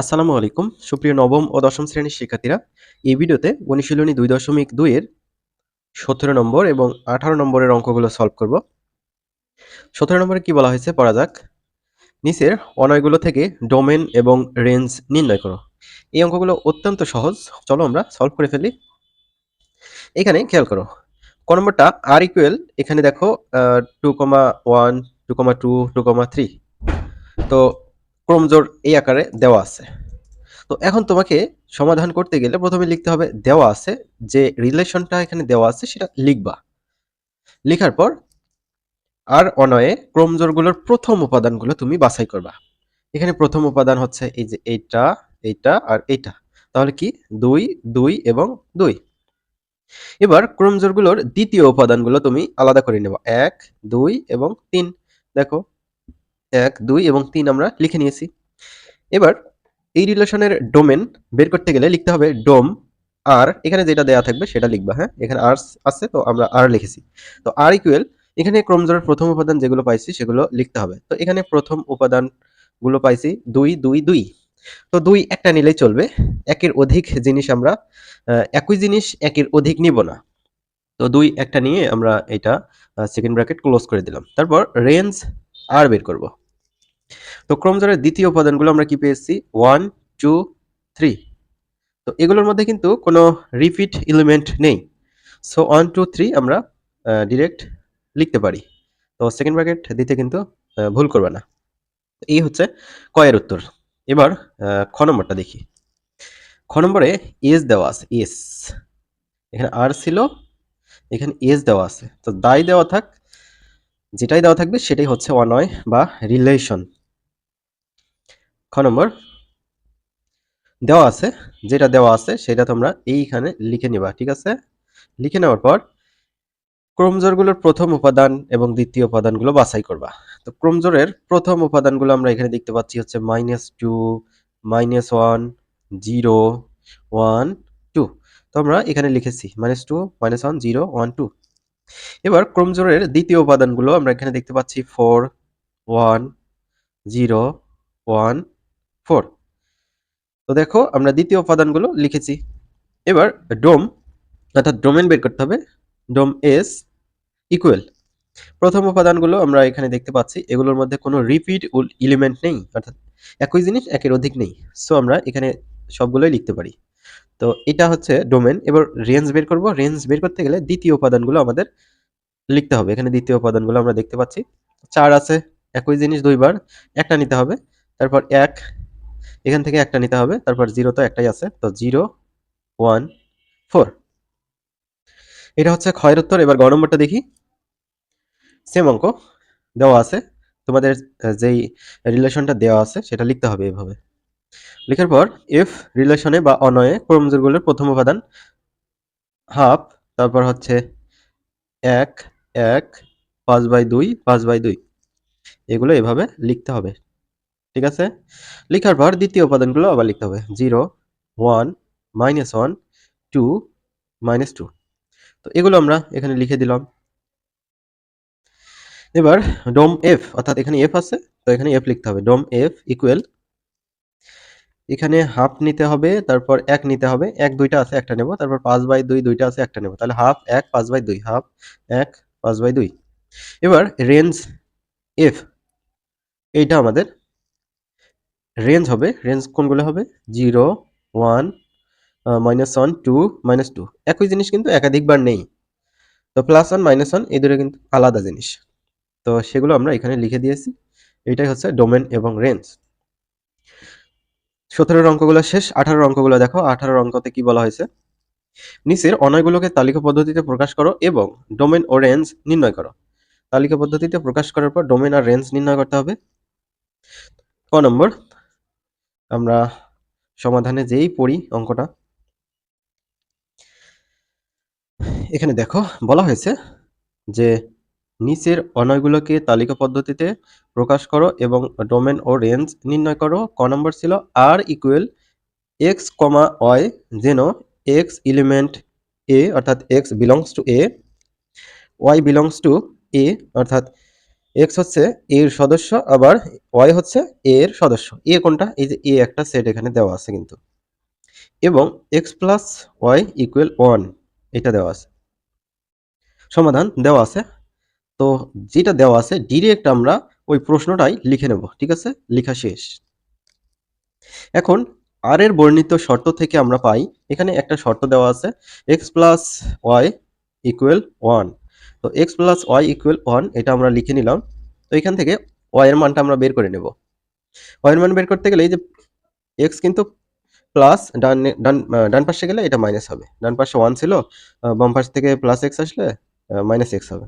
আসসালামু আলাইকুম। সুপ্রিয় নবম ও দশম শ্রেণির শিক্ষার্থীরা, এই ভিডিওতে অনুশীলনী দুই দশমিক দুইয়ের সতেরো নম্বর এবং আঠারো নম্বরের অঙ্কগুলো সলভ করব। সতেরো নম্বরে কি বলা হয়েছে? পড়া যাক। নিচের অনয়গুলো থেকে ডোমেন এবং রেঞ্জ নির্ণয় করো। এই অঙ্কগুলো অত্যন্ত সহজ। চলো আমরা সলভ করে ফেলি। এখানে খেয়াল করো, ক নম্বরটা আর ইকুয়েল এখানে দেখো two comma one two comma two two comma three তো ক্রমজোর এই আকারে দেওয়া আছে। তো এখন তোমাকে সমাধান করতে গেলে প্রথমে লিখতে হবে দেওয়া আছে, যে রিলেশনটা এখানে দেওয়া আছে সেটা লিখবা। লেখার পর আর অনয়ে ক্রমজোরগুলোর প্রথম উপাদানগুলো তুমি বাছাই করবা। এখানে প্রথম উপাদান হচ্ছে এই যে এইটা এইটা আর এইটা। তাহলে কি? দুই দুই এবং দুই। এবার ক্রমজোরগুলোর দ্বিতীয় উপাদানগুলো তুমি আলাদা করে নেবা। এক, দুই এবং তিন। দেখো এক, দুই এবং তিন আমরা লিখে নিয়েছি। এবার এই রিলেশনের ডোমেন বের করতে গেলে লিখতে হবে ডোম, আর এখানে যেটা দেওয়া থাকবে সেটা লিখবা হ্যাঁ? এখানে আর আছে, তো আমরা আর লিখেছি। তো আর ইকুয়েল এখানে ক্রমজোরের প্রথম উপাদান যেগুলো পাইছি সেগুলো লিখতে হবে। তো এখানে প্রথম উপাদানগুলো পাইছি দুই দুই দুই। তো দুই একটা নিলেই চলবে। একের অধিক জিনিস আমরা একই জিনিস একের অধিক নিব না। তো দুই একটা নিয়ে আমরা এটা সেকেন্ড ব্র্যাকেট ক্লোজ করে দিলাম। তারপর রেঞ্জ আর বের করব। তো ক্রমজোরের দ্বিতীয় উপাদানগুলো আমরা কি পেয়েছি? ওয়ান টু থ্রি তো এগুলোর মধ্যে কিন্তু কোনো রিপিট এলিমেন্ট নেই। সো ওয়ান টু থ্রি আমরা ডিরেক্ট লিখতে পারি। তো সেকেন্ড ব্র্যাকেট দিতে কিন্তু ভুল করবে না। এই হচ্ছে কয়ের উত্তর। এবার খ নম্বরটা দেখি। খ নম্বরে এস দেওয়া আছে এস এখানে আর ছিল, এখানে এস দেওয়া আছে। তো দায় দেওয়া থাক, যেটাই দেওয়া থাকবে সেটাই হচ্ছে অনয় বা রিলেশন খ নম্বর। দেওয়া আছে, যেটা দেওয়া আছে সেটা তোমরা এইখানে লিখে নিবা, ঠিক আছে? লিখে নেওয়ার পর ক্রমজোরগুলোর প্রথম উপাদান এবং দ্বিতীয় উপাদানগুলো বাছাই করবা। তো ক্রমজোরের প্রথম উপাদানগুলো আমরা এখানে দেখতে পাচ্ছি হচ্ছে minus two minus one zero one two তো আমরা এখানে লিখেছি minus two minus one zero one two এবার ক্রমজোরের দ্বিতীয় উপাদানগুলো আমরা এখানে দেখতে পাচ্ছি four one zero one four. তো দেখো, আমরা দ্বিতীয় উপাদানগুলো লিখেছি। এবার ডোম, অর্থাৎ ডোমেন বের করতে হবে। ডোম এস ইকুয়াল প্রথম উপাদানগুলো আমরা এখানে দেখতে পাচ্ছি, এগুলোর মধ্যে কোনো রিপিট এলিমেন্ট নেই, অর্থাৎ একই জিনিস একের অধিক নেই। সো আমরা এখানে সবগুলোই লিখতে পারি। তো এটা হচ্ছে ডোমেন। এবার রেঞ্জ বের করব। রেঞ্জ বের করতে গেলে দ্বিতীয় উপাদানগুলো আমাদের লিখতে হবে। এখানে দ্বিতীয় উপাদানগুলো আমরা দেখতে পাচ্ছি। চার আছে, একই জিনিস দুইবার। একটা নিতে হবে। তারপর এক এখান থেকে একটা নিতে হবে, তারপর জিরো তো একটাই আছে, তো জিরো ওয়ান ফোর এটা হচ্ছে ক্ষয়ের উত্তর, এবার গ নম্বরটা দেখি। সেম অঙ্ক, দেওয়া আছে। তোমাদের যেই রিলেশনটা দেওয়া আছে, সেটা লিখতে হবে এভাবে। লেখার পর এফ রিলেশনে বা অনয়ে ক্রমজোরগুলোর প্রথম উপাদান হাফ তারপর হচ্ছে এক এক, পাঁচ বাই দুই, পাঁচ বাই দুই। এগুলো এভাবে লিখতে হবে। ঠিক আছে? লেখার পর দ্বিতীয় উপাদানগুলো আবার লিখতে হবে। Zero, one, minus one, two, minus two. তো এগুলো আমরা এখানে লিখে দিলাম। এবার ডোম এফ, অর্থাৎ এখানে এফ আছে, তো এখানে এফ লিখতে হবে। ডোম এফ ইকুয়াল এখানে হাফ নিতে হবে, তারপর এক নিতে হবে। এক দুইটা আছে, একটা নেব। তারপর পাঁচ বাই দুই, দুইটা আছে, একটা নেব। তাহলে হাফ এক, পাঁচ বাই দুই। হাফ এক, পাঁচ বাই দুই। এবার রেঞ্জ এফ, এইটা আমাদের রেঞ্জ হবে, রেঞ্জ কোনগুলো হবে? Zero, one minus one two minus two একই জিনিস কিন্তু একাধিকবার নেই। তো প্লাস ওয়ান মাইনাস ওয়ান এই দুটো কিন্তু আলাদা জিনিস। তো সেগুলো আমরা এখানে লিখে দিয়েছি। এটাই হচ্ছে ডোমেন এবং রেঞ্জ সতেরোর অঙ্কগুলো শেষ। আঠারোর অঙ্কগুলো দেখো। আঠারোর অঙ্কতে কি বলা হয়েছে? নিচের অনয়গুলোকে তালিকা পদ্ধতিতে প্রকাশ করো এবং ডোমেন ও রেঞ্জ নির্ণয় করো। তালিকা পদ্ধতিতে প্রকাশ করার পর ডোমেন আর রেঞ্জ নির্ণয় করতে হবে। ক নম্বর? আমরা সমাধানে যেই পড়ি অঙ্কটা, এখানে দেখো, বলা হয়েছে যে নিচের অনয়গুলোকে তালিকা পদ্ধতিতে প্রকাশ করো এবং ডোমেন ও রেঞ্জ নির্ণয় করো। ক নম্বর ছিল R equal x comma y যেন এক্স এলিমেন্ট এ অর্থাৎ x belongs to A y belongs to A অর্থাৎ এক্স হচ্ছে এর সদস্য, আবার ওয়াই হচ্ছে এর সদস্য। এ কোনটা? এই যে এ একটা সেট এখানে দেওয়া আছে কিন্তু। এবং x plus y equal one এটা দেওয়া আছে। সমাধান দেওয়া আছে। তো যেটা দেওয়া আছে ডিরেক্ট আমরা ওই প্রশ্নটাই লিখে নেব, ঠিক আছে? লেখা শেষ। এখন আর এর বর্ণিত শর্ত থেকে আমরা পাই, এখানে একটা শর্ত দেওয়া আছে x plus y equal one তো x plus y equal one এটা আমরা লিখে নিলাম। তো এখান থেকে ওয়াই এর মানটা আমরা বের করে নেব। ওয়াই এর মান বের করতে গেলে এই যে এক্স কিন্তু প্লাস ডান ডান ডান পাশে গেলে এটা মাইনাস হবে। ডান পাশে ওয়ান ছিল বাম পাশ থেকে প্লাস এক্স আসলে মাইনাস এক্স হবে।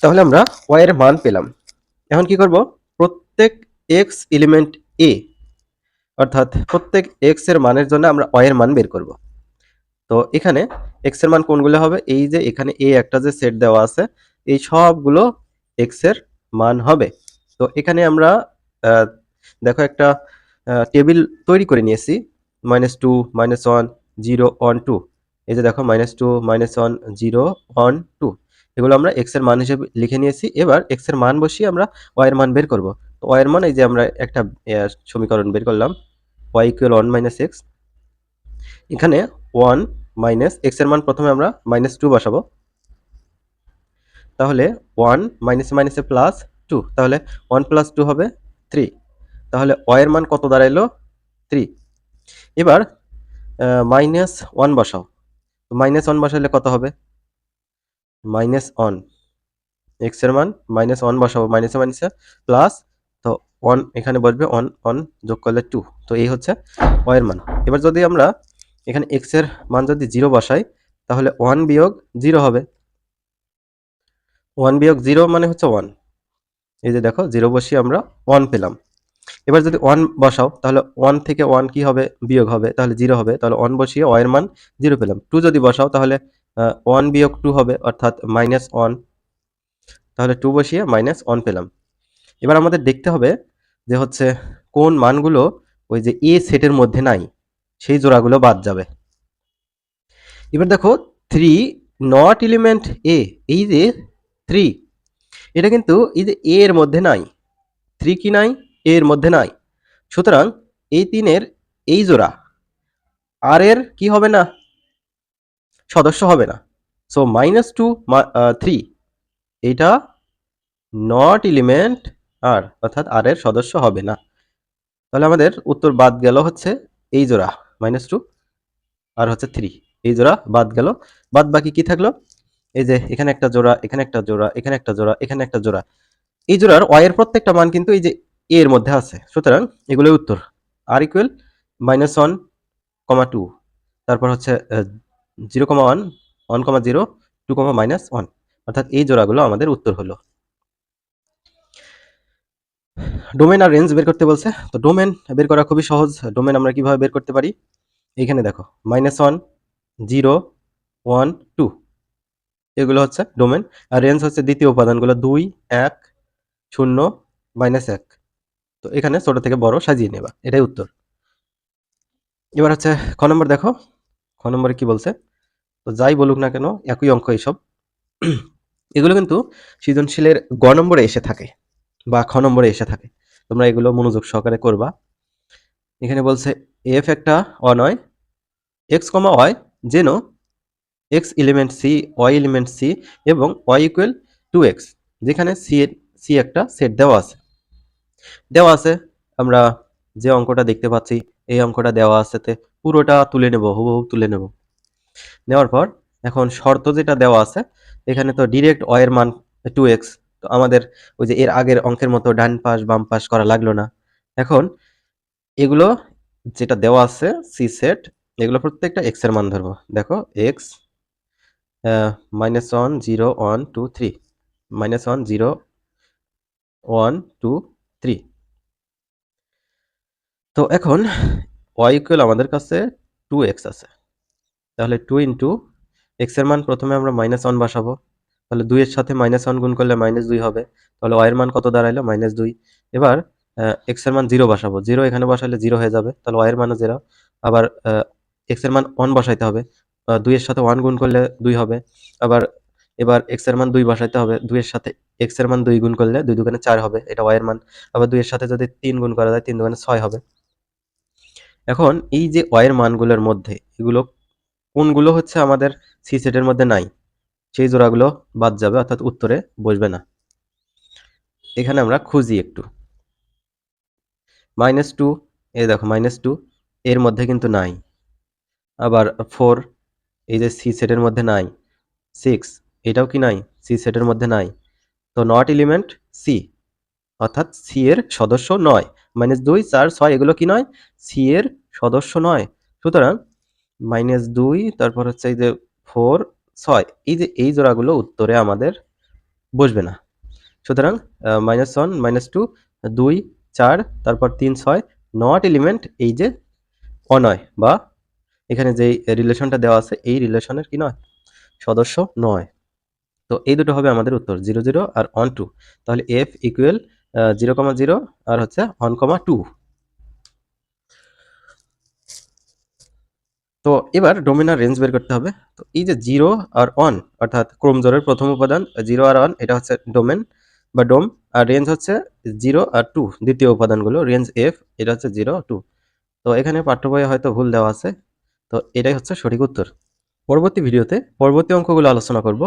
তাহলে আমরা ওয়াই এর মান পেলাম। এখন কি করব? প্রত্যেক এক্স এলিমেন্ট এ অর্থাৎ প্রত্যেক এক্সের মানের জন্য আমরা ওয়াই এর মান বের করব। তো এখানে এক্সের মান কোনগুলো হবে? এই যে এখানে এ একটা যে সেট দেওয়া আছে, এই সবগুলো এক্সের মান হবে। তো এখানে আমরা দেখো একটা টেবিল তৈরি করে নিয়েছি। Minus two minus one zero one two এই যে দেখো minus two minus one zero one two এগুলো আমরা এক্সের মান হিসেবে লিখে নিয়েছি। এবার এক্সের মান বসিয়ে আমরা ওয়াই এর মান বের করব। তো ওয়াই এর মান, এই যে আমরা একটা সমীকরণ বের করলাম। Y equal one minus x এখানে ওয়ান মাইনাস এক্সের মান প্রথমে আমরা মাইনাস টু বসাবো। তাহলে ওয়ান মাইনাসে মাইনাসে প্লাস টু, তাহলে ওয়ান প্লাস টু হবে থ্রি। তাহলে ওয়াই এর মান কত দাঁড়াইলো? থ্রি। এবার মাইনাস ওয়ান বসাও। মাইনাস ওয়ান বসাইলে কত হবে? Minus one. এক্সের মান মাইনাস ওয়ান বসাবো, মাইনাসে মাইনাসে প্লাস, তো ওয়ান এখানে বসবে, ওয়ান ওয়ান যোগ করলে টু। তো এই হচ্ছে ওয়ের মান। এবার যদি আমরা এখানে এক্সের মান যদি জিরো বসাই, তাহলে ওয়ান বিয়োগ জিরো হবে। ওয়ান বিয়োগ জিরো মানে হচ্ছে ওয়ান এই যে দেখো জিরো বসিয়ে আমরা ওয়ান পেলাম। এবার যদি ওয়ান বসাও, তাহলে ওয়ান থেকে ওয়ান কি হবে? বিয়োগ হবে। তাহলে জিরো হবে। তাহলে ওয়ান বসিয়ে ওয়াইয়ের মান জিরো পেলাম। টু যদি বসাও, তাহলে ওয়ান বিয়োগ টু হবে, অর্থাৎ মাইনাস ওয়ান তাহলে টু বসিয়ে মাইনাস ওয়ান পেলাম। এবার আমাদের দেখতে হবে যে হচ্ছে কোন মানগুলো ওই যে এ সেটের মধ্যে নাই। সেই জোড়াগুলো বাদ যাবে। এবার দেখো থ্রি নট এলিমেন্ট এ এই যে থ্রি এটা কিন্তু এই যে এ এর মধ্যে নাই। থ্রি কি নাই? এ এর মধ্যে নাই। সুতরাং এই তিনের এই জোড়া আর এর কি হবে না? সদস্য হবে না। সো মাইনাস টু থ্রি এটা নট এলিমেন্ট আর অর্থাৎ আর এর সদস্য হবে না। তাহলে আমাদের উত্তর বাদ গেল হচ্ছে এই জোড়া। মাইনাস টু আর হচ্ছে থ্রি এই জোড়া বাদ গেল। বাদ বাকি কি থাকল? এই যে এখানে একটা জোড়া, এখানে একটা জোড়া, এখানে একটা জোড়া, এখানে একটা জোড়া। এই জোড়ার ওয়াই এর প্রত্যেকটা মান কিন্তু এই যে এ এর মধ্যে আছে। সুতরাং এগুলোই উত্তর। R equal minus one comma two তারপর হচ্ছে zero comma one one comma zero two comma minus one অর্থাৎ এই জোড়াগুলো আমাদের উত্তর হলো। ডোমেন আর রেঞ্জ বের করতে বলছে। তো ডোমেন বের করা খুবই সহজ। ডোমেন আমরা কীভাবে বের করতে পারি? এইখানে দেখো minus one zero one two এগুলো হচ্ছে ডোমেন আর রেঞ্জ হচ্ছে দ্বিতীয় উপাদানগুলো দুই, এক, শূন্য মাইনাস এক। তো এখানে ছোট থেকে বড় সাজিয়ে নেবা। এটাই উত্তর। এবার হচ্ছে খ নম্বর দেখো। খ নম্বরে কি বলছে? তো যাই বলুক না কেন, একই অঙ্ক এইসব। এগুলো কিন্তু সৃজনশীলের গ নম্বরে এসে থাকে বা খ নম্বরে এসে থাকে। তোমরা এগুলো মনোযোগ সহকারে করবা। এখানে বলছে এফ একটা অনয় এক্স কমা ওয়াই যেন x element C y element C এবং ওয়াই ইকুয়াল টু এক্স যেখানে সি সি একটা সেট দেওয়া আছে। দেওয়া আছে, আমরা যে অঙ্কটা দেখতে পাচ্ছি, এই অঙ্কটা দেওয়া আছে তে পুরোটা তুলে নেব, হুবহু তুলে নেব। নেওয়ার পর এখন শর্ত যেটা দেওয়া আছে, এখানে তো ডিরেক্ট ওয়ের মান টু এক্স তো আমাদের ওই যে এর আগের অঙ্কের মতো ডান পাশ, বাম পাশ করা লাগল না। এখন এগুলো যেটা দেওয়া আছে, সি সেট, এগুলো প্রত্যেকটা এক্সের মান ধরবো। দেখো x minus one zero one two three minus one zero one two three তো এখন ওয়াই ইকুয়াল আমাদের কাছে টু এক্স আছে। তাহলে টু ইন্টু এক্সের মান প্রথমে আমরা মাইনাস ওয়ান বসাবো। তাহলে দুইয়ের সাথে মাইনাস ওয়ান গুণ করলে মাইনাস দুই হবে। তাহলে ওয়াই এর মান কত দাঁড়াইলো? মাইনাস দুই। এবার এক্সের মান জিরো বসাবো। জিরো এখানে বসালে জিরো হয়ে যাবে। তাহলে ওয়াই এর মানও জিরো আবার এক্সের মান ওয়ান বসাইতে হবে। দুইয়ের সাথে ওয়ান গুণ করলে দুই হবে। আবার, এবার এক্সের মান দুই বসাইতে হবে। দুইয়ের সাথে এক্সের মান দুই গুণ করলে দুই দুগুণে চার হবে। এটা ওয়াই এর মান। আবার দুইয়ের সাথে যদি তিন গুণ করা যায়, তিন দুগুণে ছয় হবে। এখন এই যে ওয়াই এর মানগুলোর মধ্যে, এগুলো কোনগুলো হচ্ছে আমাদের সি সেটের মধ্যে নাই? সেই জোড়াগুলো বাদ যাবে, অর্থাৎ উত্তরে বসবে না। এখানে আমরা খুঁজি একটু। মাইনাস টু এ দেখো, মাইনাস টু, এর মধ্যে কিন্তু নাই। আবার ফোর, এই যে সি সেটের মধ্যে নাই। সিক্স, এটাও কি নাই? সি সেটের মধ্যে নাই। তো নট এলিমেন্ট সি, অর্থাৎ সি এর সদস্য নয়। মাইনাস দুই, চার, ছয়, এগুলো কি নয়? সি এর সদস্য নয়। সুতরাং মাইনাস দুই, তারপর হচ্ছে এই যে ফোর ছয়, এই যে, এই জোড়াগুলো উত্তরে আমাদের বসবে না। সুতরাং মাইনাস ওয়ান মাইনাস টু দুই, চার, তারপর তিন, ছয় নট এলিমেন্ট এই যে অনয় বা এখানে যে রিলেশনটা দেওয়া আছে, এই রিলেশনের কি নয়? সদস্য নয়। তো এই দুটো হবে আমাদের উত্তর জিরো জিরো আর অন টু তাহলে F equal zero comma zero আর হচ্ছে অন কমা টু তো এবার ডোমিনার রেঞ্জ বের করতে হবে। তো এই যে জিরো আর অন অর্থাৎ ক্রোমজোরের প্রথম উপাদান জিরো আর অন এটা হচ্ছে ডোমেন বা ডোম আর রেঞ্জ হচ্ছে জিরো আর টু দ্বিতীয় উপাদানগুলো রেঞ্জ এফ এটা হচ্ছে জিরো টু তো এখানে পাঠ্যবইয়ে হয়তো ভুল দেওয়া আছে। তো এটাই হচ্ছে সঠিক উত্তর। পরবর্তী ভিডিওতে পরবর্তী অঙ্কগুলো আলোচনা করব।